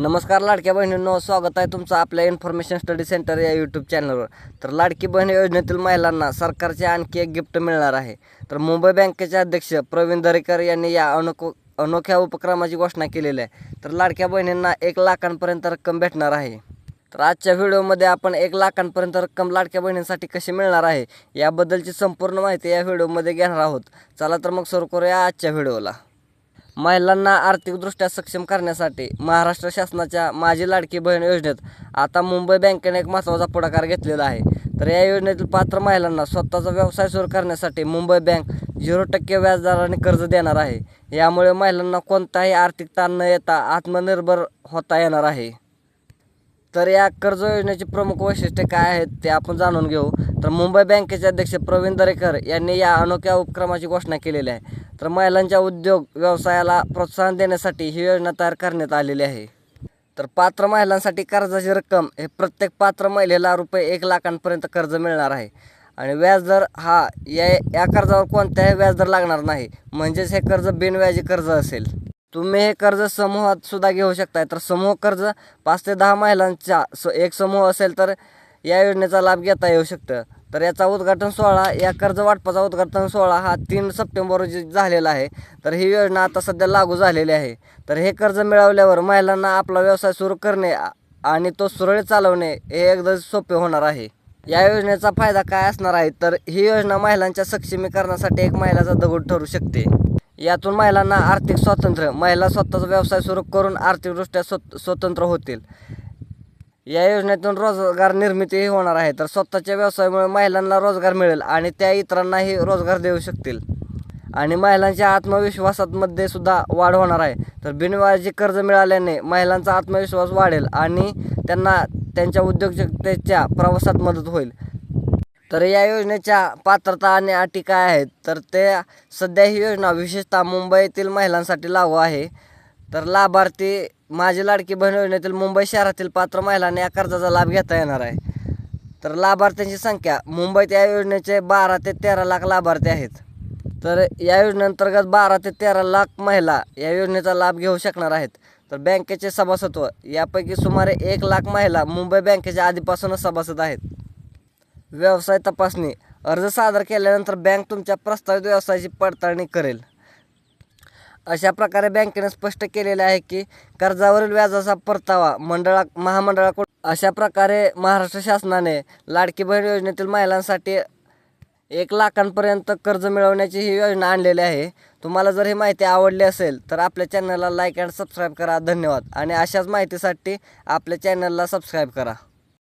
नमस्कार लाडक्या बहिणींनो स्वागत आहे तुमचं आपल्या इन्फॉर्मेशन स्टडी सेंटर या यूट्यूब चॅनलवर तर लाडकी बहीण योजनेतील महिलांना सरकारचे आणखी एक गिफ्ट मिळणार आहे. तर मुंबई बँकेचे अध्यक्ष प्रवीण दरेकर यांनी या अनोख अनोख्या उपक्रमाची घोषणा केलेली आहे. तर लाडक्या बहिणींना एक लाखांपर्यंत रक्कम भेटणार आहे. तर आजच्या व्हिडिओमध्ये आपण एक लाखांपर्यंत रक्कम लाडक्या बहिणींसाठी कशी मिळणार आहे याबद्दलची संपूर्ण माहिती या व्हिडिओमध्ये घेणार आहोत. चला तर मग सुरू करूया आजच्या व्हिडिओला. महिलांना आर्थिकदृष्ट्या सक्षम करण्यासाठी महाराष्ट्र शासनाच्या माझी लाडकी बहीण योजनेत आता मुंबई बँकेने एक महत्त्वाचा पुढाकार घेतलेला आहे. तर या योजनेतील पात्र महिलांना स्वतःचा व्यवसाय सुरू करण्यासाठी मुंबई बँक झिरो टक्के व्याजदराने कर्ज देणार आहे. यामुळे महिलांना कोणताही आर्थिक ताण न येता आत्मनिर्भर होता येणार आहे. तर या कर्ज योजनेची प्रमुख वैशिष्ट्ये काय आहेत ते आपण जाणून घेऊ. तर मुंबई बँकेचे अध्यक्ष प्रवीण दरेकर यांनी या अनोख्या उपक्रमाची घोषणा केलेली आहे. तर महिलांच्या उद्योग व्यवसायाला प्रोत्साहन देण्यासाठी ही योजना तयार करण्यात आलेली आहे. तर पात्र महिलांसाठी कर्जाची रक्कम हे प्रत्येक पात्र महिलेला रुपये एक लाखांपर्यंत कर्ज मिळणार आहे. आणि व्याजदर हा या या कर्जावर कोणत्याही व्याजदर लागणार नाही. म्हणजेच हे कर्ज बिनव्याजी कर्ज असेल. तुम्ही हे कर्ज समूहात सुद्धा घेऊ शकताय. तर समूह कर्ज पाच ते दहा महिलांचा स एक समूह असेल तर या योजनेचा लाभ घेता येऊ शकतं. तर याचा उद्घाटन सोहळा या कर्ज वाटपाचा उद्घाटन सोहळा हा तीन सप्टेंबर रोजी झालेला आहे. तर ही योजना आता सध्या लागू झालेली आहे. तर हे कर्ज मिळवल्यावर महिलांना आपला व्यवसाय सुरू करणे आणि तो सुरळीत चालवणे हे एकदम सोपे होणार आहे. या योजनेचा फायदा काय असणार आहे? तर ही योजना महिलांच्या सक्षमीकरणासाठी एक महिलाचा दगड ठरू शकते. यातून महिलांना आर्थिक स्वातंत्र्य महिला स्वतःचा व्यवसाय सुरू करून आर्थिकदृष्ट्या स्वत स्वतंत्र होतील. या योजनेतून रोजगार निर्मितीही होणार आहे तर स्वतःच्या व्यवसायामुळे महिलांना रोजगार मिळेल आणि त्या इतरांनाही रोजगार देऊ शकतील. आणि महिलांच्या आत्मविश्वासामध्ये सुद्धा वाढ होणार आहे. तर बिनव्याजी कर्ज मिळाल्याने महिलांचा आत्मविश्वास वाढेल आणि त्यांना त्यांच्या उद्योजकतेच्या प्रवासात मदत होईल. तर या योजनेच्या पात्रता आणि अटी काय आहेत? तर ते सध्या ही योजना विशेषतः मुंबईतील महिलांसाठी लागू आहे. तर लाभार्थी माझी लाडकी बहीण योजनेतील मुंबई शहरातील पात्र महिलांना या कर्जाचा लाभ घेता येणार आहे. तर लाभार्थ्यांची संख्या मुंबईत या योजनेचे बारा ते तेरा लाख लाभार्थी आहेत. तर या योजनेअंतर्गत बारा ते तेरा लाख महिला या योजनेचा लाभ घेऊ शकणार आहेत. तर बँकेचे सभासत्व यापैकी सुमारे एक लाख महिला मुंबई बँकेच्या आधीपासूनच सभासद आहेत. व्यवसाय तपासणी. अर्ज सादर केल्यानंतर बँक तुमच्या प्रस्तावित व्यवसायाची पडताळणी करेल. अशा प्रकारे बँकेने स्पष्ट केलेले आहे की कर्जावरील व्याजाचा परतावा मंडळा महामंडळाकडून अशा प्रकारे महाराष्ट्र शासनाने लाडकी बहीण योजनेतील महिलांसाठी एक लाखांपर्यंत कर्ज मिळवण्याची ही योजना आणलेली आहे. तुम्हाला जर ही माहिती आवडली असेल तर आपल्या चॅनलला लाईक अँड सबस्क्राईब करा. धन्यवाद. आणि अशाच माहितीसाठी आपल्या चॅनलला सबस्क्राईब करा.